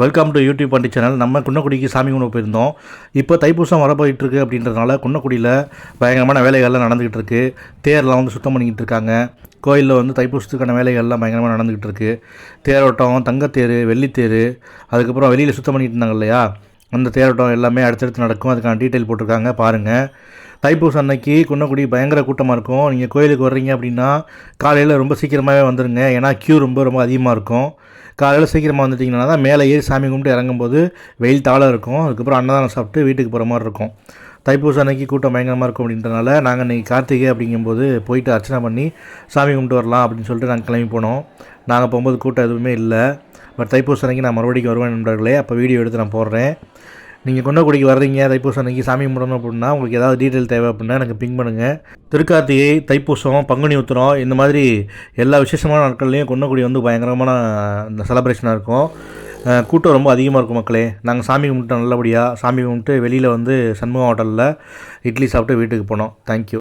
Welcome to YouTube Pandi channel நம்ம குன்னக்குடிக்கு சாமி கும்பிட போயிருந்தோம். இப்போ தைப்பூசம் வர இருக்கு அப்படின்றதுனால குன்னக்குடியில் பயங்கரமான வேலைகள்லாம் நடந்துக்கிட்டு இருக்கு தேர்லாம் வந்து சுத்தம் பண்ணிக்கிட்டு இருக்காங்க. கோயிலில் வந்து தைப்பூசத்துக்கான வேலைகள்லாம் பயங்கரமாக நடந்துக்கிட்டு இருக்கு தேரோட்டம் தங்கத்தேர் வெள்ளித்தேர் அதுக்கப்புறம் வெளியில் சுத்தம் பண்ணிட்டு இருந்தாங்க இல்லையா? அந்த தேரோட்டம் எல்லாமே அடுத்தடுத்து நடக்கும். அதுக்கான டீட்டெயில் போட்டிருக்காங்க. பாருங்கள் தைப்பூசம் அன்னைக்கு குன்னக்குடி பயங்கர கூட்டமாக இருக்கும். நீங்கள் கோயிலுக்கு வர்றீங்க அப்படின்னா காலையில் ரொம்ப சீக்கிரமாகவே வந்துடுங்க ஏன்னா க்யூ ரொம்ப ரொம்ப அதிகமாக இருக்கும். காலையில் சீக்கிரமாக வந்துட்டிங்கன்னா தான் மேலே ஏறி சாமி கும்பிட்டு இறங்கும்போது வெயில் தாழ இருக்கும். அதுக்கப்புறம் அன்னதானம் சாப்பிட்டு வீட்டுக்கு போகிற மாதிரி இருக்கும். தைப்பூசம் அன்னைக்கு கூட்டம் பயங்கரமாக இருக்கும் அப்படின்றனால நாங்கள் இன்றைக்கி கார்த்திகை அப்படிங்கும்போது போயிட்டு அர்ச்சனை பண்ணி சாமி கும்பிட்டு வரலாம் அப்படின்னு சொல்லிட்டு நாங்கள் கிளம்பி போனோம். நாங்கள் போகும்போது கூட்டம் எதுவுமே இல்லை. பட் தைப்பூசம் அன்னைக்கு நான் மறுபடியும் வருவேன் நண்பர்களே. அப்போ வீடியோ எடுத்து நான் போடுறேன். நீங்கள் குன்னக்குடிக்கு வர்றீங்க தைப்பூசம் அன்னைக்கு சாமி கும்பிடணும் அப்படின்னா உங்களுக்கு ஏதாவது டீட்டெயில் தேவை அப்படின்னா எனக்கு பிங் பண்ணுங்கள் திருக்கார்த்திகை தைப்பூசம் பங்குனி உத்திரம் இந்த மாதிரி எல்லா விசேஷமான நாட்கள்லையும் குன்னக்குடி வந்து பயங்கரமான இந்த செலப்ரேஷனாக இருக்கும். கூட்டம் ரொம்ப அதிகமாக இருக்கும் மக்களே. நாங்கள் சாமி கும்பிட்டோம் நல்லபடியாக சாமி கும்பிட்டு வெளியில் வந்து சண்முகம் ஹோட்டலில் இட்லி சாப்பிட்டு வீட்டுக்கு போனோம். தேங்க்யூ